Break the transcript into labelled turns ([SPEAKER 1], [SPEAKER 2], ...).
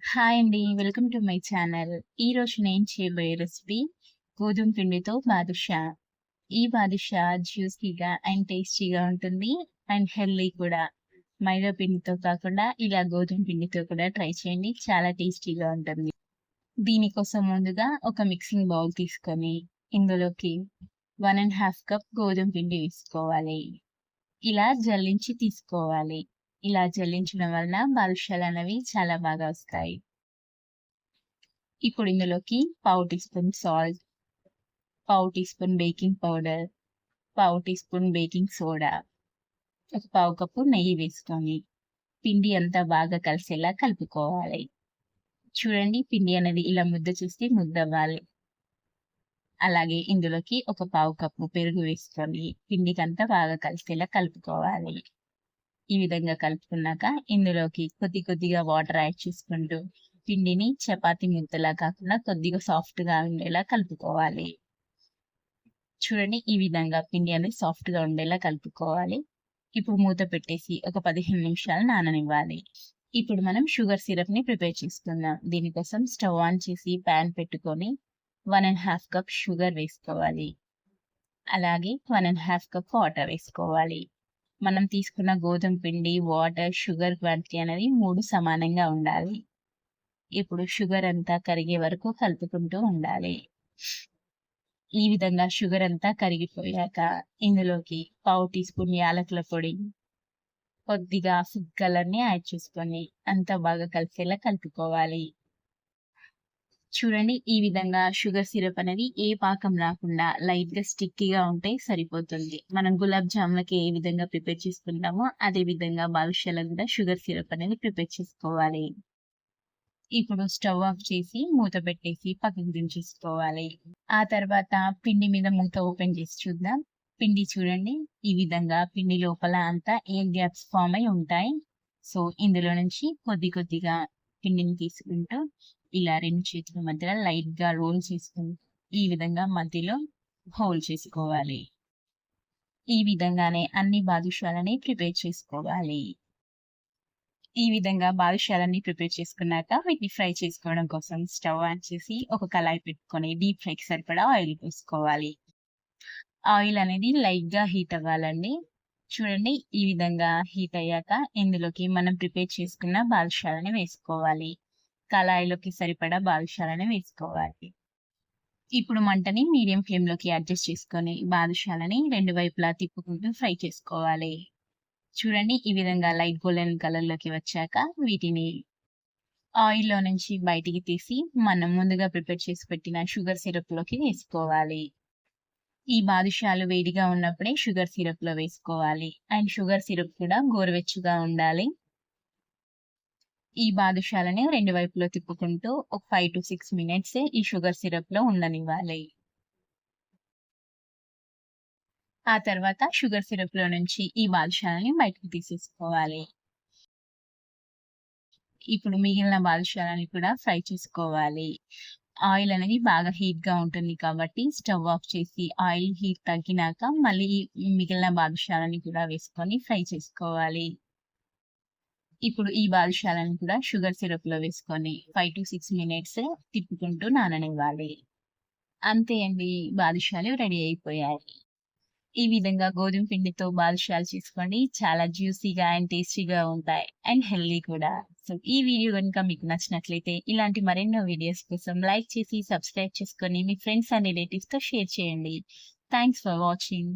[SPEAKER 1] Hi అండి welcome to my channel ఈ రోజు నేను చేయబోయే రెసిపీ గోధుమ పిండితో బాదుషా. ఈ బాదుషా జ్యూసీగా అండ్ టేస్టీగా ఉంటుంది అండ్ హెల్దీ కూడా. మైదా పిండితో కాకుండా ఇలా గోధుమ పిండితో కూడా ట్రై చేయండి చాలా టేస్టీగా ఉంటుంది. దీనికోసం ముందుగా ఒక మిక్సింగ్ బౌల్ తీసుకొని ఇందులోకి వన్ అండ్ హాఫ్ కప్ గోధుమ పిండి వేసుకోవాలి. ఇలా జల్లించి తీసుకోవాలి. ఇలా జల్లించడం వలన బాదుషాలు అనేవి చాలా బాగా వస్తాయి. ఇప్పుడు ఇందులోకి పావు టీ స్పూన్ సాల్ట్ పావు టీ స్పూన్ బేకింగ్ పౌడర్ పావు టీ స్పూన్ బేకింగ్ సోడా ఒక పావు కప్పు నెయ్యి వేసుకొని పిండి అంతా బాగా కలిసేలా కలుపుకోవాలి. చూడండి పిండి అనేది ఇలా ముద్ద చూస్తే ముద్ద అవ్వాలి. అలాగే ఇందులోకి ఒక పావు కప్పు పెరుగు వేసుకొని పిండికంతా బాగా కలిసేలా కలుపుకోవాలి. ఈ విధంగా కలుపుకున్నాక ఇందులోకి కొద్ది కొద్దిగా వాటర్ యాడ్ చేసుకుంటూ పిండిని చపాతి ముద్దలా కాకుండా కొద్దిగా సాఫ్ట్గా ఉండేలా కలుపుకోవాలి. చూడండి ఈ విధంగా పిండి అనేది సాఫ్ట్గా ఉండేలా కలుపుకోవాలి. ఇప్పుడు మూత పెట్టేసి ఒక పదిహేను నిమిషాలు నాననివ్వాలి. ఇప్పుడు మనం షుగర్ సిరప్ని ప్రిపేర్ చేసుకుందాం. దీనికోసం స్టవ్ ఆన్ చేసి ప్యాన్ పెట్టుకొని one and half cup sugar వేసుకోవాలి. అలాగే one and half cup water వేసుకోవాలి. మనం తీసుకున్న గోధుమ పిండి వాటర్ షుగర్ క్వాంటిటీ అనేది మూడు సమానంగా ఉండాలి. ఇప్పుడు షుగర్ అంతా కరిగే వరకు కలుపుకుంటూ ఉండాలి. ఈ విధంగా షుగర్ అంతా కరిగిపోయాక ఇందులోకి పావు టీ స్పూన్ యాలకుల పొడి కొద్దిగా ఫుడ్ కలర్ని యాడ్ చేసుకొని అంతా బాగా కలిసేలా కలుపుకోవాలి. చూడండి ఈ విధంగా షుగర్ సిరప్ అనేది ఏ పాకం రాకుండా లైట్గా స్టిక్కీగా ఉంటే సరిపోతుంది. మనం గులాబ్ జామ్లకి ఏ విధంగా ప్రిపేర్ చేసుకుంటామో అదే విధంగా భవిష్యత్తులో కూడా షుగర్ సిరప్ అనేది ప్రిపేర్ చేసుకోవాలి. ఇప్పుడు స్టవ్ ఆఫ్ చేసి మూత పెట్టేసి పక్కకు దించేసుకోవాలి. ఆ తర్వాత పిండి మీద మూత ఓపెన్ చేసి చూద్దాం. పిండి చూడండి ఈ విధంగా పిండి లోపల అంతా ఏ గ్యాప్స్ ఫామ్ అయి ఉంటాయి. సో ఇందులో నుంచి కొద్ది కొద్దిగా పిండిని తీసుకుంటూ ఇలా రెండు చేతుల మధ్యలో లైట్గా రోల్ చేసుకుని ఈ విధంగా మధ్యలో హోల్ చేసుకోవాలి. ఈ విధంగానే అన్ని బాదుషాలని ప్రిపేర్ చేసుకోవాలి. ఈ విధంగా బాదుషాలన్నీ ప్రిపేర్ చేసుకున్నాక వీటిని ఫ్రై చేసుకోవడం కోసం స్టవ్ ఆన్ చేసి ఒక కళాయి పెట్టుకొని డీప్ ఫ్రైకి సరిపడా ఆయిల్ వేసుకోవాలి ఆయిల్ అనేది లైట్గా హీట్ అవ్వాలండి. చూడండి ఈ విధంగా హీట్ అయ్యాక ఇందులోకి మనం ప్రిపేర్ చేసుకున్న బాదుషాలని వేసుకోవాలి. కళాయిలోకి సరిపడా బాదుషాలని వేసుకోవాలి. ఇప్పుడు మంటని మీడియం ఫ్లేమ్లోకి అడ్జస్ట్ చేసుకొని బాదుషాలని రెండు వైపులా తిప్పుకుంటూ ఫ్రై చేసుకోవాలి. చూడండి ఈ విధంగా లైట్ గోల్డెన్ కలర్లోకి వచ్చాక వీటిని ఆయిల్లో నుంచి బయటికి తీసి మనం ముందుగా ప్రిపేర్ చేసి పెట్టిన షుగర్ సిరప్లోకి వేసుకోవాలి. ఈ బాదుషాలు వేడిగా ఉన్నప్పుడే షుగర్ సిరప్లో వేసుకోవాలి. అండ్ షుగర్ సిరప్ కూడా గోరువెచ్చుగా ఉండాలి. ఈ బాదుషాలని రెండు వైపులో తిప్పుకుంటూ ఒక ఫైవ్ టు సిక్స్ మినిట్స్ ఈ షుగర్ సిరప్లో ఉండనివ్వాలి. ఆ తర్వాత షుగర్ సిరప్లో నుంచి ఈ బాదుషాలని బయటకు తీసేసుకోవాలి. ఇప్పుడు మిగిలిన బాదుషాలని కూడా ఫ్రై చేసుకోవాలి. ఆయిల్ అనేది బాగా హీట్గా ఉంటుంది కాబట్టి స్టవ్ ఆఫ్ చేసి ఆయిల్ హీట్ తగ్గినాక మళ్ళీ మిగిలిన బాదుషాలని కూడా వేసుకొని ఫ్రై చేసుకోవాలి. ఇప్పుడు ఈ బాదుషాలను కూడా షుగర్ సిరప్లో వేసుకొని ఫైవ్ టు సిక్స్ మినిట్స్ తిప్పుకుంటూ నాననివ్వాలి. అంతే అండి బాదుషాలు రెడీ అయిపోయాయి. ఈ విధంగా గోధుమ పిండితో బాదుషాలు చేసుకోండి. చాలా జ్యూసీగా అండ్ టేస్టీగా ఉంటాయి అండ్ హెల్దీ కూడా. సో ఈ వీడియో కనుక మీకు నచ్చినట్లయితే ఇలాంటి మరెన్నో వీడియోస్ కోసం లైక్ చేసి సబ్స్క్రైబ్ చేసుకొని మీ ఫ్రెండ్స్ అండ్ రిలేటివ్స్తో షేర్ చేయండి. Thanks for watching